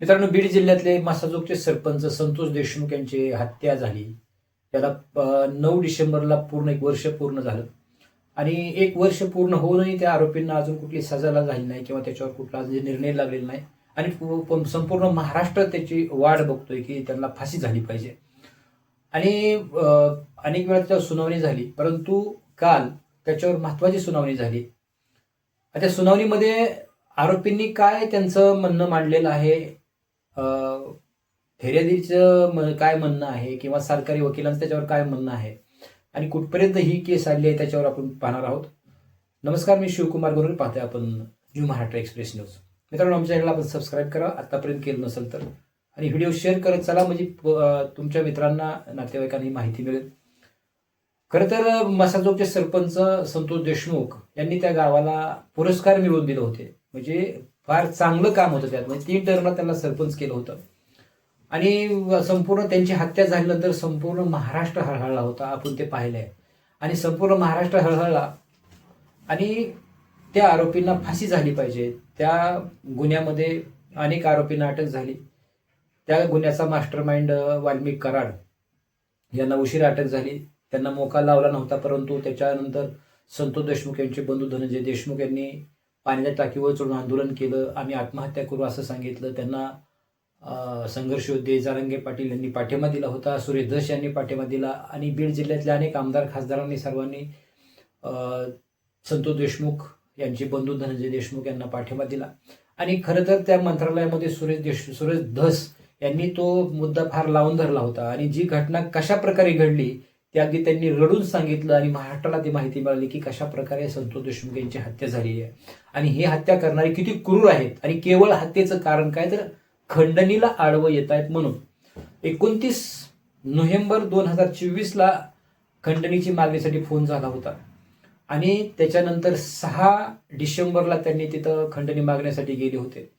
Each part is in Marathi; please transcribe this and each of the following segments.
मित्रांनो बीड जिल्ह्यातले मासाजोगचे सरपंच संतोष देशमुख यांची हत्या झाली. त्याला नऊ डिसेंबरला पूर्ण एक वर्ष पूर्ण झालं. आणि एक वर्ष पूर्ण होऊनही त्या आरोपींना अजून कुठली सजाला झाली नाही किंवा त्याच्यावर कुठला निर्णय लागलेला नाही. आणि संपूर्ण महाराष्ट्र त्याची वाट बघतोय की त्यांना फाशी झाली पाहिजे. आणि अनेक वेळा त्याच्यावर सुनावणी झाली परंतु काल त्याच्यावर महत्वाची सुनावणी झाली. त्या सुनावणीमध्ये आरोपींनी काय त्यांचं म्हणणं मांडलेलं आहे? फिर्यादीचं म- काय म्हणणं आहे? किंवा सरकारी वकिलांचं त्याच्यावर काय म्हणणं आहे? आणि कुठपर्यंत ही केस आली आहे त्याच्यावर आपण पाहणार आहोत. नमस्कार मी शिवकुमार गोरे पाहतोय आपण न्यू महाराष्ट्र एक्सप्रेस न्यूज. मित्रांनो आमच्या चॅनलला आपण सबस्क्राईब करा. आत्तापर्यंत केलं नसेल तर. आणि व्हिडिओ शेअर करत चला. म्हणजे तुमच्या मित्रांना नातेवाईकांना ही माहिती मिळेल. खरं तर मसाजोगचे सरपंच संतोष देशमुख यांनी त्या गावाला पुरस्कार मिळवून दिले होते. म्हणजे फार चांगलं काम होतं त्यात. म्हणजे तीन टर्मला त्यांना सरपंच केलं होतं. आणि संपूर्ण त्यांची हत्या झाल्यानंतर संपूर्ण महाराष्ट्र हळहळला होता आपण ते पाहिलंय. आणि संपूर्ण महाराष्ट्र हळहळला. आणि त्या आरोपींना फाशी झाली पाहिजे. त्या गुन्ह्यामध्ये अनेक आरोपींना अटक झाली. त्या गुन्ह्याचा मास्टर माइंड वाल्मिक कराड यांना उशिरा अटक झाली. त्यांना मोका लावला नव्हता परंतु त्याच्यानंतर संतोष देशमुख यांचे बंधू धनंजय देशमुख यांनी पाण्याच्या टाकीवर चढून आंदोलन केलं आम्ही आत्महत्या करू असं सांगितलं. त्यांना संघर्ष योद्धे जारंगे पाटील यांनी पाठिंबा दिला होता सुरेश धस यांनी पाठिंबा दिला आणि बीड जिल्ह्यातल्या अनेक आमदार खासदारांनी सर्वांनी संतोष देशमुख यांचे बंधू धनंजय देशमुख यांना पाठिंबा दिला. आणि खरं तर त्या मंत्रालयामध्ये सुरेश देश सुरेश धस यांनी तो मुद्दा फार लावून धरला होता. आणि जी घटना कशा प्रकारे घडली ते अगदी त्यांनी रडून सांगितलं आणि महाराष्ट्राला ती माहिती मिळाली की कशा प्रकारे संतोष देशमुख यांची हत्या झालेली आहे. आणि ही हत्या करणारे किती क्रूर आहेत आणि केवळ हत्येचं कारण काय तर खंडणीला आडवं येत आहेत म्हणून. एकोणतीस नोव्हेंबर दोन हजार चोवीसला खंडणीची मागणीसाठी फोन झाला होता. आणि त्याच्यानंतर सहा डिसेंबरला त्यांनी तिथं खंडणी मागण्यासाठी गेले होते.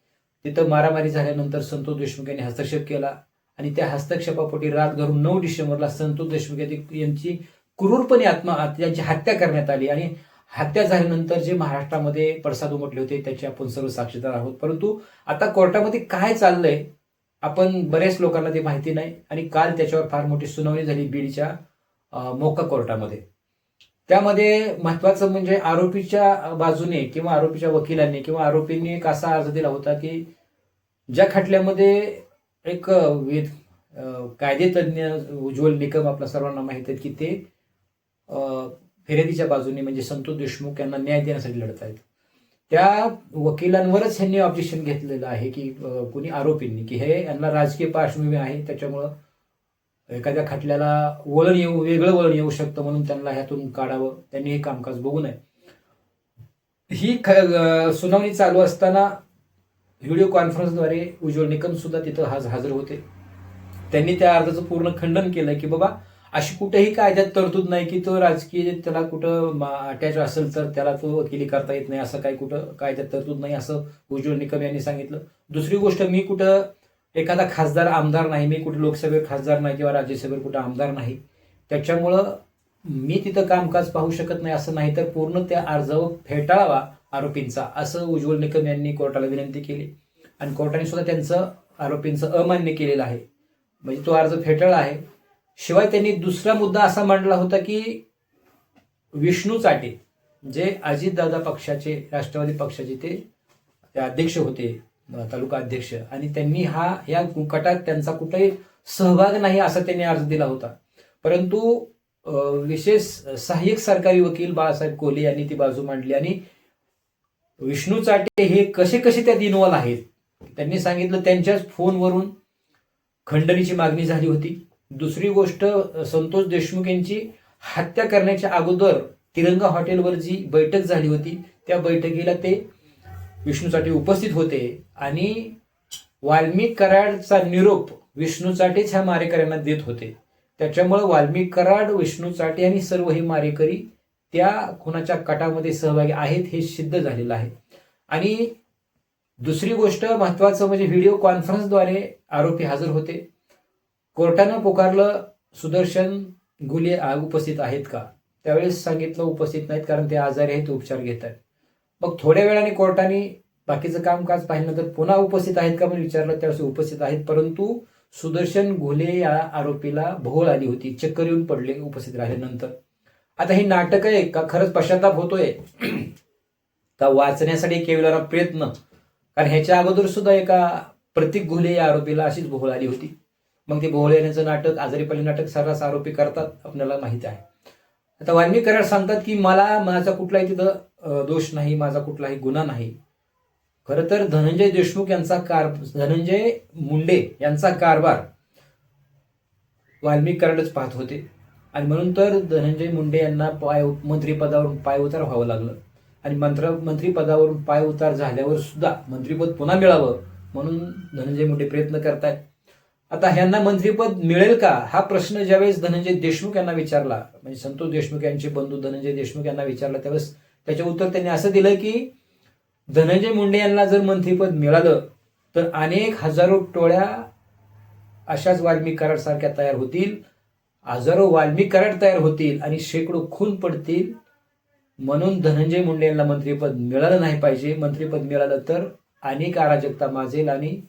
तिथं मारामारी झाल्यानंतर संतोष देशमुख यांनी हस्तक्षेप केला. आणि त्या हस्तक्षेपापोटी रात घरून नऊ डिसेंबरला संतोष देशमुख यांची- क्रूरपणे आत्मा यांची हत्या करण्यात आली आणि हत्या झाल्यानंतर जे महाराष्ट्रामध्ये पडसाद उमटले होते त्याचे आपण सर्व साक्षीदार आहोत. परंतु आता कोर्टामध्ये काय चाललंय आपण बऱ्याच लोकांना ते माहिती नाही आणि काल त्याच्यावर फार मोठी सुनावणी झाली बीडच्या मोका कोर्टामध्ये. त्यामध्ये महत्वाचं म्हणजे आरोपीच्या बाजूने किंवा आरोपीच्या वकिलांनी किंवा आरोपींनी एक असा अर्ज दिला होता की ज्या खटल्यामध्ये एक वेद कायदेतज्ञ उज्ज्वल निकम आपल्या सर्वांना माहीत आहेत की ते फिर्यादीच्या बाजूने म्हणजे संतोष देशमुख यांना न्याय देण्यासाठी लढत आहेत त्या वकिलांवरच ह्यांनी ऑब्जेक्शन घेतलेलं आहे की कोणी कुणी आरोपींनी की हे यांना राजकीय पार्श्वभूमी आहे त्याच्यामुळं एखाद्या खटल्याला वळण येऊ वेगळं वळण येऊ शकतं म्हणून त्यांना ह्यातून काढावं. त्यांनी हे कामकाज बघू नये. ही ख- सुनावणी चालू असताना व्हिडिओ कॉन्फरन्सद्वारे उज्ज्वल निकम सुद्धा तिथं हाज हजर होते. त्यांनी त्या अर्जाचं पूर्ण खंडन केलं की बाबा अशी कुठेही कायद्यात तरतूद नाही की तो राजकीय त्याला कुठं अटॅच असेल तर त्याला तो वकिली करता येत नाही असं काही कुठं कायद्यात तरतूद नाही असं उज्ज्वल निकम यांनी सांगितलं. दुसरी गोष्ट मी कुठं एखादा खासदार आमदार नाही मी कुठे लोकसभेवर खासदार नाही किंवा राज्यसभेवर कुठं आमदार नाही त्याच्यामुळं मी तिथं कामकाज पाहू शकत नाही असं नाही तर पूर्ण त्या अर्जावर फेटाळावा आरोपींचा. असं उज्ज्वल निकम यांनी कोर्टाला विनंती केली. आणि कोर्टाने सुद्धा त्यांचं आरोपींचं अमान्य केलेलं आहे. म्हणजे तो अर्ज फेटाळला आहे. शिवाय त्यांनी दुसरा मुद्दा असा मांडला होता की विष्णू चाटे जे अजितदादा पक्षाचे राष्ट्रवादी पक्षाचे ते अध्यक्ष होते तालुका अध्यक्ष. आणि त्यांनी हा या गटात त्यांचा कुठेही सहभाग नाही असा त्यांनी अर्ज दिला होता. परंतु विशेष सहाय्यक सरकारी वकील बाळासाहेब कोहली यांनी ती बाजू मांडली आणि विष्णू चाटे हे कसे कसे त्यात इन्व्हॉल्व आहेत? त्यांनी सांगितलं त्यांच्याच फोनवरून खंडणीची मागणी झाली होती. दुसरी गोष्ट संतोष देशमुख यांची हत्या करण्याच्या अगोदर तिरंगा हॉटेलवर जी बैठक झाली होती त्या बैठकीला ते विष्णू चाटे उपस्थित होते. आणि वाल्मिक कराडचा निरोप विष्णू चाटेच ह्या मारेकऱ्यांना देत होते. त्याच्यामुळे वाल्मिक कराड विष्णू चाटे आणि सर्व हे मारेकरी त्या खुनाच्या कटामध्ये सहभागी आहेत हे सिद्ध झालेलं आहे. आणि दुसरी गोष्ट महत्वाचं म्हणजे व्हिडिओ कॉन्फरन्सद्वारे आरोपी हजर होते. कोर्टानं पुकारलं सुदर्शन गुले उपस्थित आहेत का? त्यावेळेस सांगितलं उपस्थित नाहीत कारण ते आजारी आहेत उपचार घेत आहेत. मग थोड्या वेळाने कोर्टाने बाकीचं कामकाज पाहिल्यानंतर पुन्हा उपस्थित आहेत का म्हणून विचारलं. त्यावेळेस उपस्थित आहेत परंतु सुदर्शन घुले या आरोपीला भोवळ आली होती. चक्कर येऊन पडले उपस्थित राहिल्यानंतर. आता हे नाटक आहे का? खरंच पश्चाताप होतोय. का वाचण्यासाठी केलेला प्रयत्न. कारण ह्याच्या अगोदर सुद्धा एका प्रतीक घोले या आरोपीला अशीच भोवळ आली होती. मग ते भोळ येण्याचं नाटक आजारीपाली नाटक सर्रास आरोपी करतात आपल्याला माहिती आहे. आता वाल्मिक कराड सांगतात की मला माझा कुठलाही तिथं दोष नाही माझा कुठलाही गुन्हा नाही. खरं तर धनंजय देशमुख यांचा कार धनंजय मुंडे यांचा कारभार वाल्मिक कराडच पाहत होते. आणि म्हणून तर धनंजय मुंडे यांना पाय मंत्रिपदावरून पाय उतार व्हावं लागलं. आणि मंत्र मंत्रिपदावरून पाय उतार झाल्यावर सुद्धा मंत्रिपद पुन्हा मिळावं म्हणून धनंजय मुंडे प्रयत्न करतायत आता ह्यांना मंत्रिपद मिळेल का? हा प्रश्न ज्यावेळेस धनंजय देशमुख यांना विचारला म्हणजे संतोष देशमुख यांचे बंधू धनंजय देशमुख यांना विचारला त्यावेळेस त्याचे उत्तर त्यांनी असं दिलं की धनंजय मुंडे यांना जर मंत्रिपद मिळालं तर अनेक हजारो टोळ्या अशाच वाल्मिक तयार होतील. हजारो वाल्मिक कराड तयार होतील आणि शेकडो खून पडतील. म्हणून धनंजय मुंडे यांना मंत्रिपद मिळालं नाही पाहिजे. मंत्रिपद मिळालं तर अनेक अराजकता माजेल आणि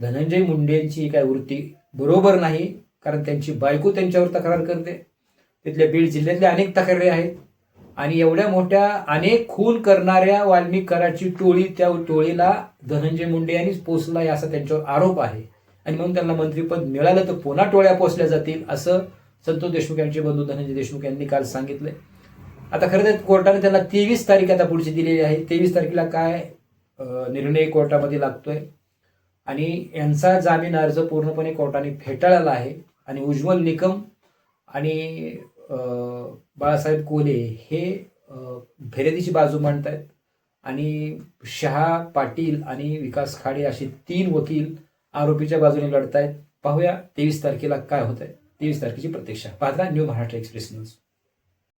धनंजय मुंडेंची काय वृत्ती बरोबर नाही कारण त्यांची बायको त्यांच्यावर तक्रार करते. तिथल्या बीड जिल्ह्यातल्या अनेक तक्रारी आहेत. आणि एवढ्या मोठ्या अनेक खून करणाऱ्या वाल्मिकराची टोळी त्या टोळीला धनंजय मुंडे यांनीच पोचला असा त्यांच्यावर आरोप आहे. आणि म्हणून त्यांना मंत्रिपद मिळालं तर पुन्हा टोळ्या पोचल्या जातील असं संतोष देशमुख यांचे बंधू धनंजय देशमुख यांनी काल सांगितले. आता खरं तर कोर्टाने त्यांना तेवीस तारीख आता पुढची दिलेली आहे. तेवीस तारखेला काय निर्णय कोर्टामध्ये लागतोय? आणि यांचा जामीन अर्ज पूर्णपणे कोर्टाने फेटाळला आहे. आणि उज्ज्वल निकम आणि बाळासाहेब कोले हे अं, बाजू मांडतायत. आणि शहा पाटील आणि विकास खाडे असे तीन वकील आरोपीच्या बाजूने लढतायत. पाहूया तेवीस तारखेला काय होत आहे तेवीस तारखेची प्रतीक्षा. पाहता न्यू महाराष्ट्र एक्सप्रेस न्यूज.